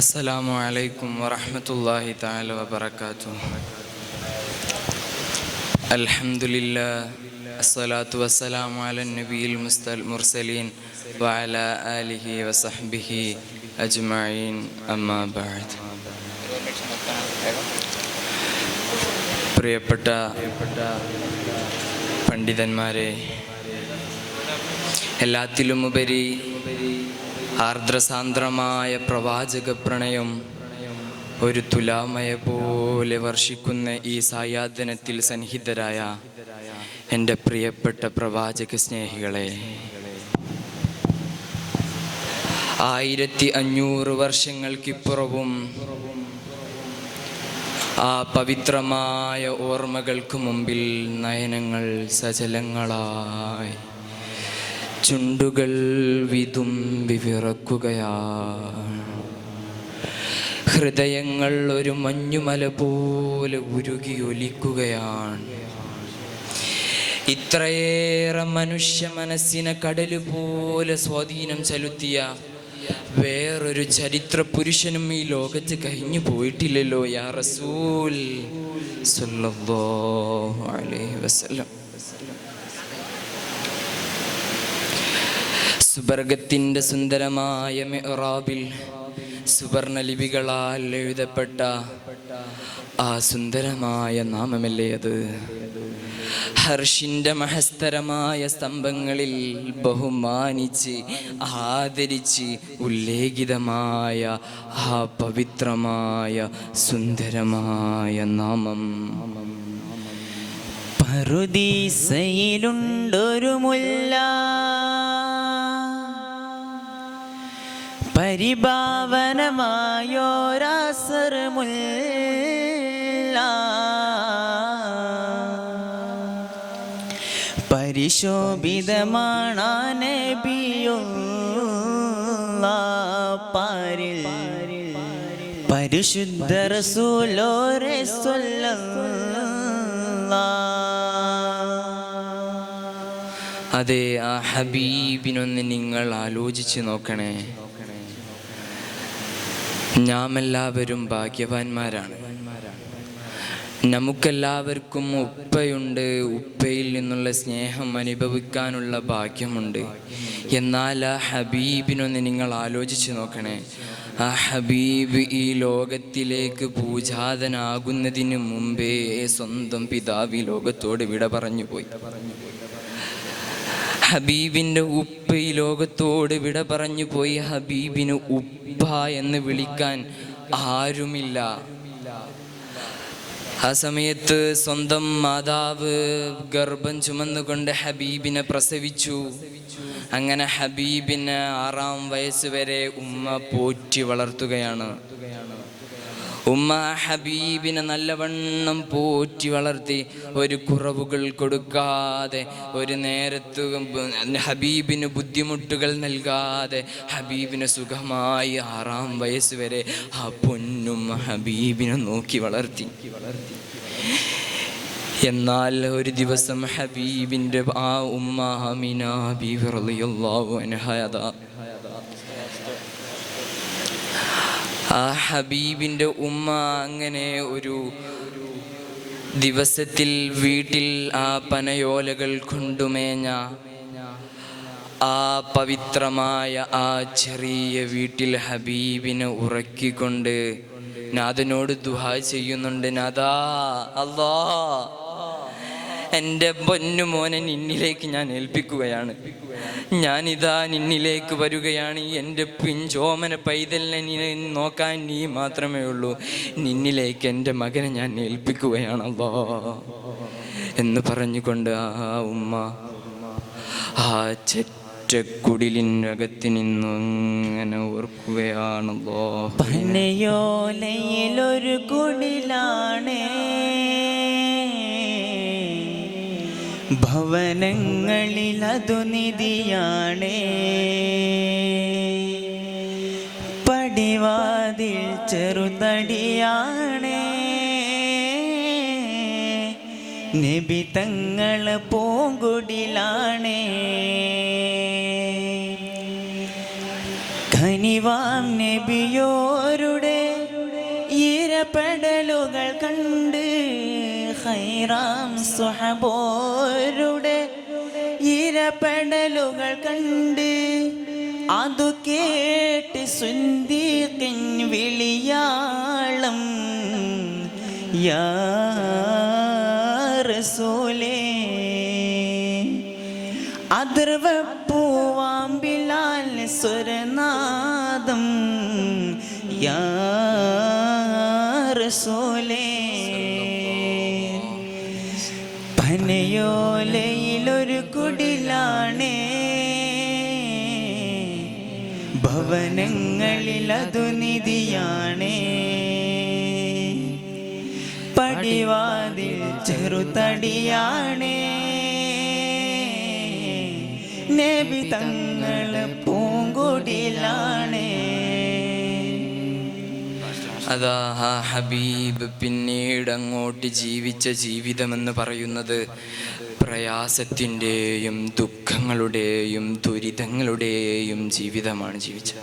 അസ്സലാമു അലൈക്കും വറഹമത്തല്ലാഹി താല വബർക്കാത്തു അൽഹംദുലില്ലാ അസ്സലാത്തു വസ്സലാമു അല നബിയിൽ മുസ്തൽ മുർസലീൻ വഅല ആലിഹി വസഹ്ബിഹി അജ്മഈൻ. അമ്മാ ബഅദ്. പ്രിയപ്പെട്ട പണ്ഡിതന്മാരെ എല്ലാത്തിലുമുപരി ആർദ്രസാന്ദ്രമായ പ്രവാചക പ്രണയം ഒരു തുലാമയ പോലെ വർഷിക്കുന്ന ഈ സായാദനത്തിൽ സന്നിഹിതരായ എന്റെ പ്രിയപ്പെട്ട പ്രവാചക സ്നേഹികളെ ആയിരത്തി അഞ്ഞൂറ് വർഷങ്ങൾക്കിപ്പുറവും ആ പവിത്രമായ ഓർമ്മകൾക്ക് മുമ്പിൽ നയനങ്ങൾ സജലങ്ങളായി ചുണ്ടുകൾ വിതുമ്പി വിറക്കുകയാണ് ഹൃദയങ്ങൾ ഒരു മഞ്ഞുമല പോലെ ഉരുകി ഒലിക്കുകയാണ്. ഇത്രയേറെ മനുഷ്യ മനസ്സിനെ കടൽ പോലെ സ്വാധീനം ചെലുത്തിയ വേറൊരു ചരിത്ര പുരുഷനും ഈ ലോകത്ത് കഴിഞ്ഞു പോയിട്ടില്ലല്ലോ യാ റസൂൽ വസല്ലം. സുബർഗത്തിന്റെ സുന്ദരമായ മെറാബിൽ സുവർണ ലിപികളാൽ എഴുതപ്പെട്ട ആ സുന്ദരമായ നാമമല്ലേ അത്? ഹർഷിന്റെ മഹസ്തരമായ സ്തംഭങ്ങളിൽ ബഹുമാനിച്ച് ആദരിച്ച് ഉല്ലേഖിതമായ ആ പവിത്രമായ സുന്ദരമായ നാമം. പറുദീസയിലുണ്ടൊരു മുല്ല. പരിഭാവനമായോരാസർ മുല്ല പരിശോഭിതമാണ് നബിയുള്ള പാരിൽ പരിശുദ്ധ റസൂലോരെ അതെ ആ ഹബീബിനൊന്ന് നിങ്ങൾ ആലോചിച്ച് നോക്കണേ. നാം എല്ലാവരും ഭാഗ്യവാന്മാരാണ്. നമുക്കെല്ലാവർക്കും ഉപ്പയുണ്ട്. ഉപ്പയിൽ നിന്നുള്ള സ്നേഹം അനുഭവിക്കാനുള്ള ഭാഗ്യമുണ്ട്. എന്നാൽ ആ ഹബീബിനൊന്ന് നിങ്ങൾ ആലോചിച്ച് നോക്കണേ. ആ ഹബീബ് ഈ ലോകത്തിലേക്ക് പൂജാതനാകുന്നതിന് മുമ്പേ സ്വന്തം പിതാവ് ഈ ലോകത്തോട് വിട പറഞ്ഞു പോയി ഹബീബിന്റെ ഉപ്പ് ഈ ലോകത്തോട് വിട പറഞ്ഞു പോയി ഹബീബിന് ഉപ്പ എന്ന് വിളിക്കാൻ ആരുമില്ല. ആ സമയത്ത് സ്വന്തം മാതാവ് ഗർഭം ചുമന്നുകൊണ്ട് ഹബീബിനെ പ്രസവിച്ചു. അങ്ങനെ ഹബീബിന് ആറാം വയസ്സ് വരെ ഉമ്മ പോറ്റി വളർത്തുകയാണ്. ഉമ്മ ഹബീബിനെ നല്ലവണ്ണം പോറ്റി വളർത്തി ഒരു കുറവുകൾ കൊടുക്കാതെ ഒരു നേരത്ത് ഹബീബിന് ബുദ്ധിമുട്ടുകൾ നൽകാതെ ഹബീബിനെ സുഖമായി ആറാം വയസ്സ് വരെ ആ പൊന്നും ഹബീബിനെ നോക്കി വളർത്തി. വളർത്തി എന്നാൽ ഒരു ദിവസം ഹബീബിന്റെ ആ ഉമ്മ അമിന ബീവി റളിയല്ലാഹു അൻഹ അതാ ആ ഹബീബിന്റെ ഉമ്മ അങ്ങനെ ഒരു ദിവസത്തിൽ വീട്ടിൽ ആ പനയോലകൾ കൊണ്ടുമേഞ്ഞ ആ പവിത്രമായ ആ ചെറിയ വീട്ടിൽ ഹബീബിനെ ഉറക്കിക്കൊണ്ട് നാഥനോട് ദുഹ ചെയ്യുന്നുണ്ട്. നാഥാ അല്ലാ. എന്റെ പൊന്നു മോനെ നിന്നിലേക്ക് ഞാൻ ഏൽപ്പിക്കുകയാണ്. ഞാനിതാ നിന്നിലേക്ക് വരികയാണ്. എന്റെ പിഞ്ചോമന പൈതലിനെ നീ നോക്കാൻ നീ മാത്രമേ ഉള്ളൂ. നിന്നിലേക്ക് എന്റെ മകനെ ഞാൻ ഏൽപ്പിക്കുകയാണല്ലോ എന്ന് പറഞ്ഞുകൊണ്ട് ആ ഉമ്മ ആ ഒറ്റക്കുടിലിനകത്ത് നിന്നു അങ്ങനെ ഓർക്കുകയാണല്ലോ പനയോലയിലൊരു കുടിലാണ്. ഭവനങ്ങളിൽ അതു നിധിയാണ്. പടിവാതിൽ ചെറുതടിയാണേ. നബി തങ്ങൾ പൂങ്കുടിലാണ്. ഖനിവാം നബിയോരുടെ ഈരപ്പെടലുകൾ കണ്ട് ഹൈറാം സുഹബോരുടെ ഈരപ്പെടലുകൾ കണ്ട് അതു കേട്ട് സുന്ദീഖിൻ വിളിയാളം യാ റസൂലേ അതിർവപ്പൂവാമ്പിലാൽ സ്വരനാദം യാ റസൂലേ പനയോലയിലൊരു കുടിലാണേ. ഭവനങ്ങളിൽ അതു നിധിയാണേ. പടിവാതിൽ ചെറുതടിയാണേ. നേബി തങ്ങൾ പൂങ്കുടിലാണേ. അതാ ഹാ ഹബീബ് പിന്നീട് അങ്ങോട്ട് ജീവിച്ച ജീവിതമെന്ന് പറയുന്നത് പ്രയാസത്തിന്റെയും ദുഃഖങ്ങളുടെയും ദുരിതങ്ങളുടെയും ജീവിതമാണ് ജീവിച്ചത്.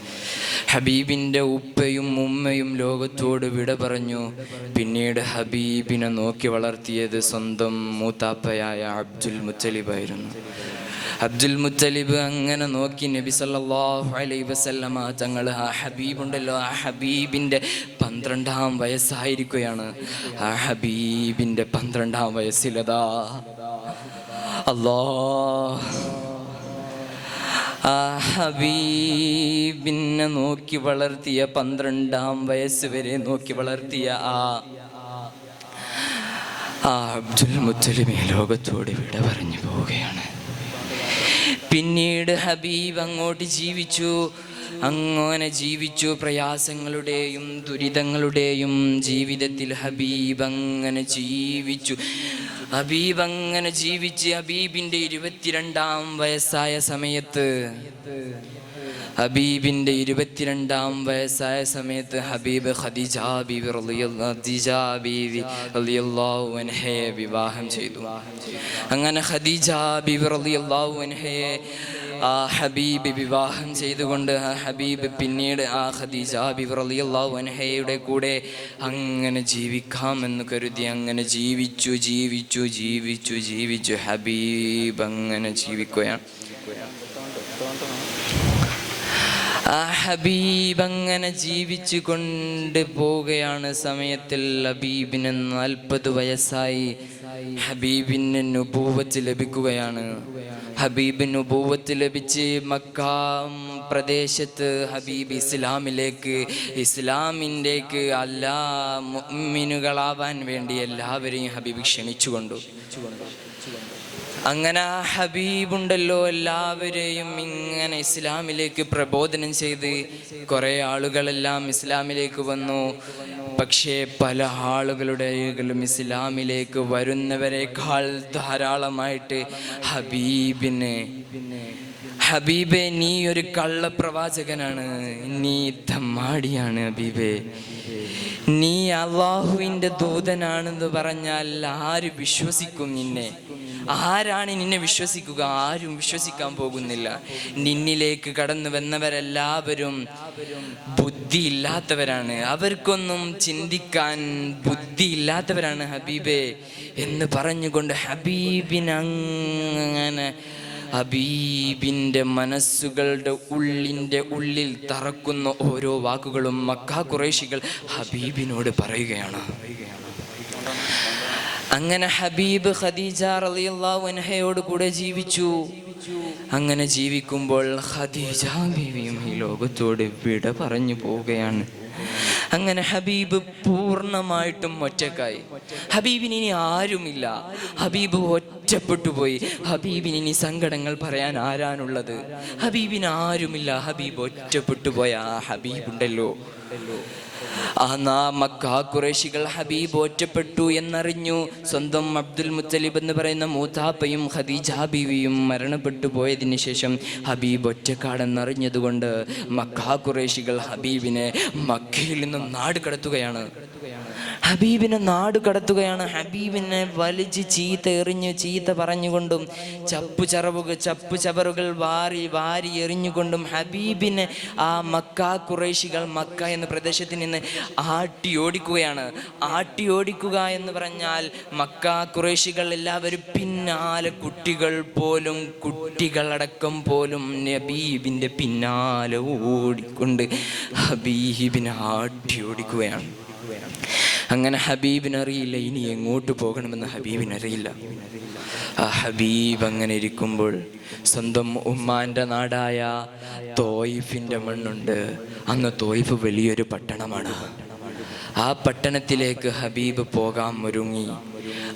ഹബീബിന്റെ ഉപ്പയും ഉമ്മയും ലോകത്തോട് വിട പറഞ്ഞു പിന്നീട് ഹബീബിനെ നോക്കി വളർത്തിയത് സ്വന്തം മൂത്താപ്പയായ അബ്ദുൽ മുത്തലിബായിരുന്നു. അബ്ദുൽ മുത്തലിബ് അങ്ങനെ നോക്കി നബി സല്ലാഹു അലൈ വസല്ലമ തങ്ങൾ ആ ഹബീബുണ്ടല്ലോ ആ ഹബീബിന്റെ പന്ത്രണ്ടാം വയസ്സായിരിക്കുകയാണ്. ആ ഹബീബിന്റെ പന്ത്രണ്ടാം വയസ്സിലതാ. അല്ലോ ആ ഹബീബിനെ നോക്കി വളർത്തിയ പന്ത്രണ്ടാം വയസ്സ് വരെ നോക്കി വളർത്തിയ ആ ആ അബ്ദുൽ മുത്തലിബ് ലോകത്തോട് വിട പറഞ്ഞു പോവുകയാണ്. പിന്നീട് ഹബീബ് അങ്ങോട്ട് ജീവിച്ചു. അങ്ങനെ ജീവിച്ചു. പ്രയാസങ്ങളുടെയും ദുരിതങ്ങളുടെയും ജീവിതത്തിൽ ഹബീബ് അങ്ങനെ ജീവിച്ചു. ഹബീബ് അങ്ങനെ ജീവിച്ച് ഹബീബിന്റെ ഇരുപത്തിരണ്ടാം വയസ്സായ സമയത്ത് ഹബീബിന്റെ ഇരുപത്തിരണ്ടാം വയസ്സായ സമയത്ത് ഹബീബ് ഖദീജ ബീവി ഖദീജ വിവാഹം ചെയ്തു. അങ്ങനെ ഖദീജ ബീവി ആ ഹബീബ് വിവാഹം ചെയ്തുകൊണ്ട് ആ ഹബീബ് പിന്നീട് ആ ഖദീജ ബീവി റളിയല്ലാഹു അൻഹയുടെ കൂടെ അങ്ങനെ ജീവിക്കാമെന്ന് കരുതി അങ്ങനെ ജീവിച്ചു ജീവിച്ചു ജീവിച്ചു ജീവിച്ചു ഹബീബ് അങ്ങനെ ജീവിക്കുകയാണ്. ആ ഹബീബ് അങ്ങനെ ജീവിച്ചു കൊണ്ട് പോവുകയാണ് സമയത്തിൽ ഹബീബിന് നാൽപ്പത് വയസ്സായി. ഹബീബിന് നുപൂവത്ത് ലഭിക്കുകയാണ്. ഹബീബ് നുപൂവത്ത് ലഭിച്ച് മക്ക പ്രദേശത്ത് ഹബീബ് ഇസ്ലാമിലേക്ക് ഇസ്ലാമിന്റെക്ക് എല്ലാ മുഅ്മിനുകളാവാൻ വേണ്ടി എല്ലാവരെയും ഹബീബ് ക്ഷണിച്ചു കൊണ്ടു അങ്ങനെ ആ ഹബീബുണ്ടല്ലോ എല്ലാവരെയും ഇങ്ങനെ ഇസ്ലാമിലേക്ക് പ്രബോധനം ചെയ്ത് കുറേ ആളുകളെല്ലാം ഇസ്ലാമിലേക്ക് വന്നു. പക്ഷേ പല ആളുകളുടെയും ഇസ്ലാമിലേക്ക് വരുന്നവരെക്കാൾ ധാരാളമായിട്ട് ഹബീബിന്. ഹബീബെ നീ ഒരു കള്ളപ്രവാചകനാണ്. നീ തമ്മാടിയാണ് ഹബീബെ. നീ അള്ളാഹുവിന്റെ ദൂതനാണെന്ന് പറഞ്ഞാൽ ആര് വിശ്വസിക്കും നിന്നെ? ആരാണ് നിന്നെ വിശ്വസിക്കുക? ആരും വിശ്വസിക്കാൻ പോകുന്നില്ല. നിന്നിലേക്ക് കടന്നു വന്നവരെല്ലാവരും ബുദ്ധിയില്ലാത്തവരാണ്. അവർക്കൊന്നും ചിന്തിക്കാൻ ബുദ്ധിയില്ലാത്തവരാണ് ഹബീബെ എന്ന് പറഞ്ഞുകൊണ്ട് ഹബീബിനങ്ങനെ ഹബീബിന്റെ മനസ്സുകളുടെ ഉള്ളിന്റെ ഉള്ളിൽ തറക്കുന്ന ഓരോ വാക്കുകളും മക്ക കുറേശികൾ ഹബീബിനോട് പറയുകയാണ്. അങ്ങനെ ഹബീബ് ഖദീജ റളിയല്ലാഹു അൻഹയോട് കൂടെ ജീവിച്ചു. അങ്ങനെ ജീവിക്കുമ്പോൾ ഖദീജ ബീവിയും ഈ ലോകത്തോട് വിട പറഞ്ഞു പോവുകയാണ്. അങ്ങനെ ഹബീബ് പൂർണമായിട്ടും ഒറ്റക്കായി. ഹബീബിന് ഇനി ആരുമില്ല. ഹബീബ് ഒറ്റ ഒറ്റപ്പെട്ടു പോയി. ഹബീബിന് ഇനി സങ്കടങ്ങൾ പറയാൻ ആരാനുള്ളത് ഹബീബിന് ആരുമില്ല. ഹബീബ് ഒറ്റപ്പെട്ടു പോയ ആ ഹബീബ് ഉണ്ടല്ലോ ആ മക്ക കുറേശികൾ ഹബീബ് ഒറ്റപ്പെട്ടു എന്നറിഞ്ഞു. സ്വന്തം അബ്ദുൽ മുത്തലിബ് എന്ന് പറയുന്ന മൂത്താപ്പയും ഖദീജ ബീവിയും മരണപ്പെട്ടു പോയതിന് ശേഷം ഹബീബ് ഒറ്റക്കാടെന്നറിഞ്ഞതുകൊണ്ട് മക്ക കുറേശികൾ ഹബീബിനെ മക്കയിൽ നിന്നും നാട് കടത്തുകയാണ് ഹബീബിനെ നാട് കടത്തുകയാണ്. ഹബീബിനെ വലിച്ച് ചീത്ത എറിഞ്ഞ് ചീത്ത പറഞ്ഞുകൊണ്ടും ചപ്പു ചറവുകൾ ചപ്പു ചവറുകൾ വാരി വാരി എറിഞ്ഞുകൊണ്ടും ഹബീബിനെ ആ മക്ക കുറേശികൾ മക്ക എന്ന പ്രദേശത്ത് നിന്ന് ആട്ടി ഓടിക്കുകയാണ്. ആട്ടി ഓടിക്കുക എന്ന് പറഞ്ഞാൽ മക്ക കുറേശികൾ എല്ലാവരും പിന്നാലെ കുട്ടികൾ പോലും കുട്ടികളടക്കം പോലും ഹബീബിന്റെ പിന്നാലെ ഓടിക്കൊണ്ട് ഹബീബിനെ ആട്ടി ഓടിക്കുകയാണ്. അങ്ങനെ ഹബീബിനറിയില്ല. ഇനി എങ്ങോട്ട് പോകണമെന്ന് ഹബീബിനറിയില്ല. ആ ഹബീബ് അങ്ങനെ ഇരിക്കുമ്പോൾ സ്വന്തം ഉമ്മാന്റെ നാടായ തോയിഫിന്റെ മണ്ണുണ്ട്. അന്ന് തോയിഫ് വലിയൊരു പട്ടണമാണ്. ആ പട്ടണത്തിലേക്ക് ഹബീബ് പോകാൻ ഒരുങ്ങി.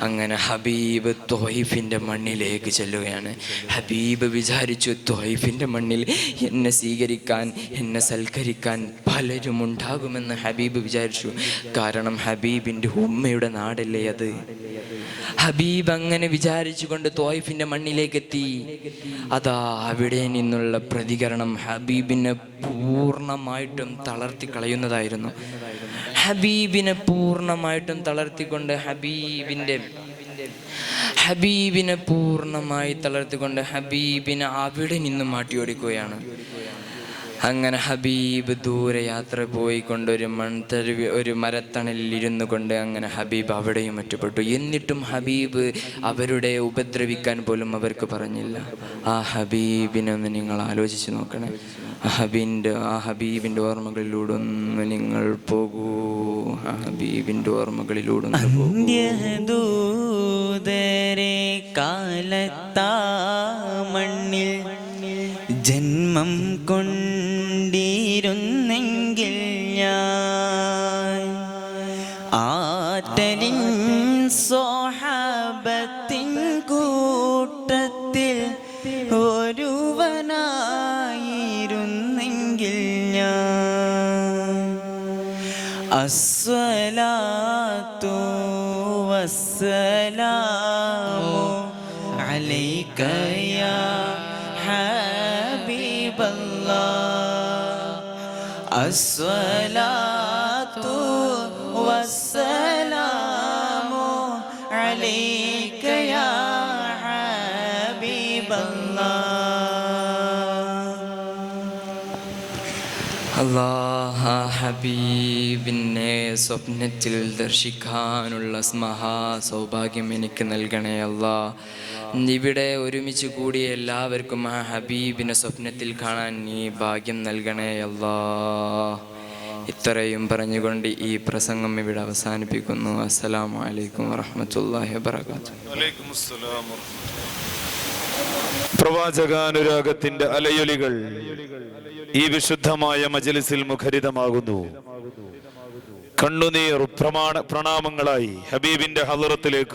അങ്ങനെ ഹബീബ് തൊഹൈഫിന്റെ മണ്ണിലേക്ക് ചെല്ലുകയാണ്. ഹബീബ് വിചാരിച്ചു തൊഹൈഫിന്റെ മണ്ണിൽ എന്നെ സ്വീകരിക്കാൻ എന്നെ സൽക്കരിക്കാൻ പലരും ഉണ്ടാകുമെന്ന് ഹബീബ് വിചാരിച്ചു. കാരണം ഹബീബിന്റെ ഉമ്മയുടെ നാടല്ലേ അത്? ഹബീബ് അങ്ങനെ വിചാരിച്ചുകൊണ്ട് മണ്ണിലേക്ക് എത്തി അതാ അവിടെ നിന്നുള്ള പ്രതികരണം ഹബീബിനെ പൂർണമായിട്ടും തളർത്തി കളയുന്നതായിരുന്നു. ഹബീബിനെ പൂർണമായിട്ടും തളർത്തിക്കൊണ്ട് ഹബീബിന്റെ ഹബീബിനെ പൂർണമായി തളർത്തിക്കൊണ്ട് ഹബീബിനെ അവിടെ നിന്ന് മാറ്റിയോടിക്കുകയാണ്. അങ്ങനെ ഹബീബ് ദൂരെ യാത്ര പോയിക്കൊണ്ട് ഒരു മൺതരുവി ഒരു മരത്തണലിൽ ഇരുന്നു കൊണ്ട് അങ്ങനെ ഹബീബ് അവിടെയും ഒറ്റപ്പെട്ടു. എന്നിട്ടും ഹബീബ് അവരുടെ ഉപദ്രവിക്കാൻ പോലും അവർക്ക് പറഞ്ഞില്ല. ആ ഹബീബിനെ ഒന്ന് നിങ്ങൾ ആലോചിച്ച് നോക്കണേ. ഹബീന്റെ ആ ഹബീബിന്റെ ഓർമ്മകളിലൂടെ ഒന്ന് നിങ്ങൾ പോകൂ. ആ ഹബീബിന്റെ ഓർമ്മകളിലൂടെ കാലത്താ മണ്ണിൽ ജന്മം കൊണ്ടിരുന്നെങ്കിൽ സോഹാബത്തിൻ കൂട്ടത്തിൽ ഒരുവനായിരുന്നെങ്കിൽ ഞാൻ. അസ്സലാത്തു വസ്സലാമു അലൈക യാ ഹബീബല്ലാഹ് അസ്സലാത്തു വസ്സലാമു അലൈക യാ ഹബീബല്ലാഹ് അള്ളാഹ ഹബീബിനെ സ്വപ്നത്തിൽ ദർശിക്കാനുള്ള മഹാ സൗഭാഗ്യം എനിക്ക് നൽകണേ അല്ലാ ഇവിടെ ഒരുമിച്ച് കൂടിയ എല്ലാവർക്കും ആ ഹബീബിനെ സ്വപ്നത്തിൽ കാണാൻ നീ ഭാഗ്യം നൽകണേ അല്ലാ ഇത്രയും പറഞ്ഞുകൊണ്ട് ഈ പ്രസംഗം ഇവിടെ അവസാനിപ്പിക്കുന്നു. അസ്സലാമു അലൈക്കും വറഹമത്തല്ലാഹി വാബർക്കാത്തു വലൈക്കും അസ്സലാം പ്രവാചകാനുരാഗത്തിന്റെ അലയൊലികൾ ഈ വിശുദ്ധമായ മജലിസിൽ മുഖരിതമാകുന്നു. കണ്ണുനീർ പ്രമാണ പ്രണാമങ്ങളായി ഹബീബിന്റെ ഹലറത്തിലേക്ക്